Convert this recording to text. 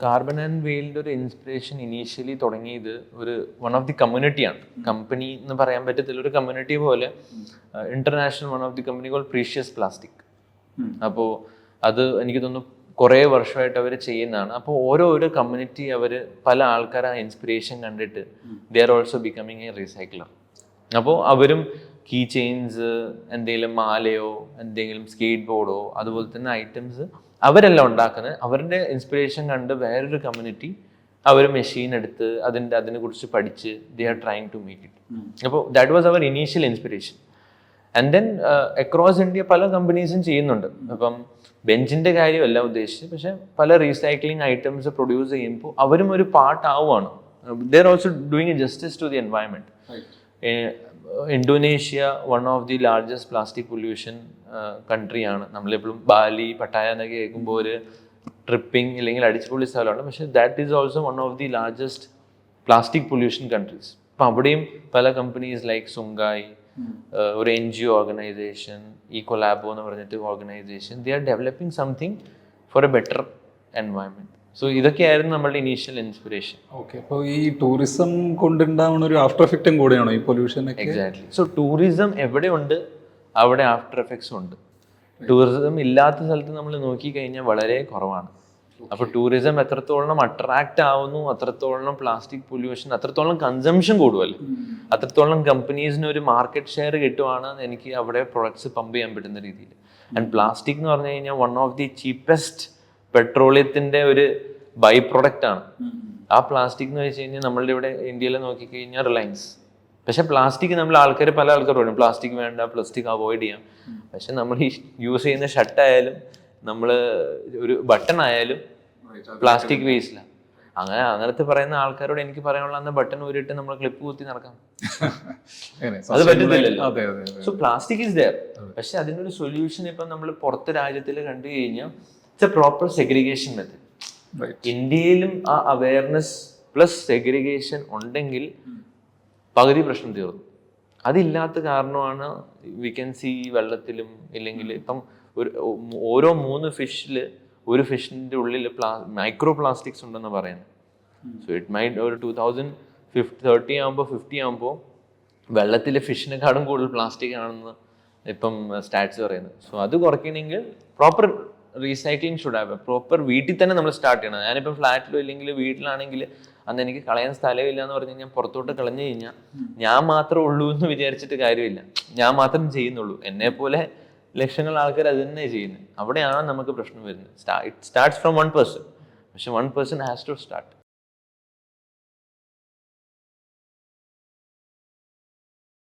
Carbon and വെയിലിന്റെ ഒരു inspiration initially തുടങ്ങിയത് ഒരു വൺ ഓഫ് ദി കമ്മ്യൂണിറ്റിയാണ് കമ്പനി എന്ന് പറയാൻ പറ്റത്തില്ല ഒരു കമ്മ്യൂണിറ്റി പോലെ international one of the company call precious plastic അപ്പോൾ അത് എനിക്ക് തോന്നുന്നു കുറേ വർഷമായിട്ട് അവർ ചെയ്യുന്നതാണ്. അപ്പോൾ ഓരോ ഓരോ കമ്മ്യൂണിറ്റി അവർ പല ആൾക്കാർ ആ ഇൻസ്പിറേഷൻ കണ്ടിട്ട് they are also becoming a recycler അപ്പോൾ അവരും കീ ചെയിൻസ് എന്തെങ്കിലും മാലയോ എന്തെങ്കിലും സ്കേറ്റ് ബോർഡോ അതുപോലെ തന്നെ ഐറ്റംസ് അവരെല്ലാം ഉണ്ടാക്കുന്നത്. അവരുടെ ഇൻസ്പിറേഷൻ കണ്ട് വേറൊരു കമ്മ്യൂണിറ്റി അവർ മെഷീൻ എടുത്ത് അതിന്റെ അതിനെക്കുറിച്ച് പഠിച്ച് they are trying to make it അപ്പോൾ that was our initial inspiration and then across India പല കമ്പനീസും ചെയ്യുന്നുണ്ട്. അപ്പം ബെഞ്ചിന്റെ കാര്യമല്ല ഉദ്ദേശിച്ചത്. പക്ഷെ പല റീസൈക്ലിംഗ് ഐറ്റംസ് പ്രൊഡ്യൂസ് ചെയ്യുമ്പോൾ അവരും ഒരു പാർട്ട് ആവുകയാണ് they're also doing a justice to the environment Indonesia one of the largest plastic pollution കൺട്രിയാണ് നമ്മളിപ്പോഴും ബാലി പട്ടായ എന്നൊക്കെ കേൾക്കുമ്പോൾ ഒരു ട്രിപ്പിംഗ് ഇല്ലെങ്കിൽ അടിച്ചുപൊളി സ്ഥലമാണ് പക്ഷെ that is also one of the largest plastic pollution countries അപ്പം അവിടെയും പല കമ്പനീസ് ലൈക്ക് സുങ്കായ് ഒരു എൻ ജി ഒ ഓർഗനൈസേഷൻ ഈ കൊലാബോ എന്ന് പറഞ്ഞിട്ട് organization they are developing something for a better environment so ഇതൊക്കെയായിരുന്നു നമ്മളുടെ ഇനീഷ്യൽ ഇൻസ്പിറേഷൻ ഓക്കെ അപ്പോൾ ഈ ടൂറിസം കൊണ്ടുണ്ടാവുന്ന ഒരു ആഫ്റ്റർ എഫക്റ്റും കൂടെയാണോ ഈ പൊല്യൂഷൻ എക്സാക്ട്ലി സോ ടൂറിസം എവിടെയുണ്ട്? അവിടെ ആഫ്റ്റർ എഫക്ട്സ് ഉണ്ട്. ടൂറിസം ഇല്ലാത്ത സ്ഥലത്ത് നമ്മൾ നോക്കിക്കഴിഞ്ഞാൽ വളരെ കുറവാണ്. അപ്പോൾ ടൂറിസം എത്രത്തോളം അട്രാക്ട് ആവുന്നു അത്രത്തോളം പ്ലാസ്റ്റിക് പൊല്യൂഷൻ അത്രത്തോളം കൺസംഷൻ കൂടുമല്ലോ അത്രത്തോളം കമ്പനീസിന് ഒരു മാർക്കറ്റ് ഷെയർ കിട്ടുവാണ് എനിക്ക് അവിടെ പ്രൊഡക്ട്സ് പമ്പ് ചെയ്യാൻ പറ്റുന്ന രീതിയിൽ. ആൻഡ് പ്ലാസ്റ്റിക് എന്ന് പറഞ്ഞു കഴിഞ്ഞാൽ വൺ ഓഫ് ദി ചീപ്പസ്റ്റ് പെട്രോളിയത്തിന്റെ ഒരു ബൈ പ്രൊഡക്റ്റ് ആണ്. ആ പ്ലാസ്റ്റിക് എന്ന് വെച്ച് കഴിഞ്ഞാൽ നമ്മളുടെ ഇവിടെ ഇന്ത്യയിൽ നോക്കിക്കഴിഞ്ഞാൽ റിലയൻസ് പക്ഷെ പ്ലാസ്റ്റിക് നമ്മൾ ആൾക്കാർ പല ആൾക്കാർ പറയും പ്ലാസ്റ്റിക് വേണ്ട പ്ലാസ്റ്റിക് അവോയ്ഡ് ചെയ്യാം. പക്ഷെ നമ്മൾ ഈ യൂസ് ചെയ്യുന്ന ഷർട്ടായാലും നമ്മൾ ഒരു ബട്ടൺ ആയാലും പ്ലാസ്റ്റിക് വേസ്റ്റിലാണ് അങ്ങനെ അങ്ങനത്തെ പറയുന്ന ആൾക്കാരോട് എനിക്ക് പറയാനുള്ള അന്ന് ബട്ടൺ ഊരിട്ട് നമ്മൾ ക്ലിപ്പ് കുത്തി നടക്കാം. അത് പറ്റത്തില്ലല്ലോ. സോ പ്ലാസ്റ്റിക് ഇസ് ദയർ പക്ഷെ അതിനൊരു സൊല്യൂഷൻ ഇപ്പം നമ്മൾ പുറത്ത് രാജ്യത്തിൽ കണ്ടു കഴിഞ്ഞാൽ it's a proper segregation method ഇന്ത്യയിലും ആ അവയർനെസ് പ്ലസ് സെഗ്രിഗേഷൻ ഉണ്ടെങ്കിൽ പകുതി പ്രശ്നം തീർന്നു. അതില്ലാത്ത കാരണമാണ് വി ക്യാൻ സി വെള്ളത്തിലും ഇല്ലെങ്കിൽ ഇപ്പം ഒരു ഓരോ മൂന്ന് ഫിഷിൽ ഒരു ഫിഷിന്റെ ഉള്ളിൽ പ്ലാ മൈക്രോ പ്ലാസ്റ്റിക്സ് ഉണ്ടെന്ന് പറയുന്നത്. സോ ഇറ്റ് മൈറ്റ് ഒരു ടൂ തൗസൻഡ് ഫിഫ്റ്റി തേർട്ടി ആകുമ്പോൾ ഫിഫ്റ്റി ആകുമ്പോൾ വെള്ളത്തിലെ ഫിഷിനെക്കാളും കൂടുതൽ പ്ലാസ്റ്റിക് ആണെന്ന് ഇപ്പം സ്റ്റാറ്റ്സ് പറയുന്നത്. സോ അത് കുറയ്ക്കണമെങ്കിൽ proper recycling should have proper വീട്ടിൽ തന്നെ നമ്മൾ സ്റ്റാർട്ട് ചെയ്യണം. ഞാനിപ്പം ഫ്ലാറ്റിലോ ഇല്ലെങ്കിൽ വീട്ടിലാണെങ്കിൽ അന്ന് എനിക്ക് കളയാൻ സ്ഥലമില്ല എന്ന് പറഞ്ഞു കഴിഞ്ഞാൽ പുറത്തോട്ട് കളഞ്ഞു കഴിഞ്ഞാൽ ഞാൻ മാത്രമേ ഉള്ളൂ എന്ന് വിചാരിച്ചിട്ട് കാര്യമില്ല. ഞാൻ മാത്രം ചെയ്യുന്നുള്ളൂ. എന്നെ പോലെ ലക്ഷങ്ങൾ ആൾക്കാർ അത് തന്നെ ചെയ്യുന്നത്. അവിടെയാണ് നമുക്ക് പ്രശ്നം വരുന്നത്. It starts from one person പക്ഷെ one person has to start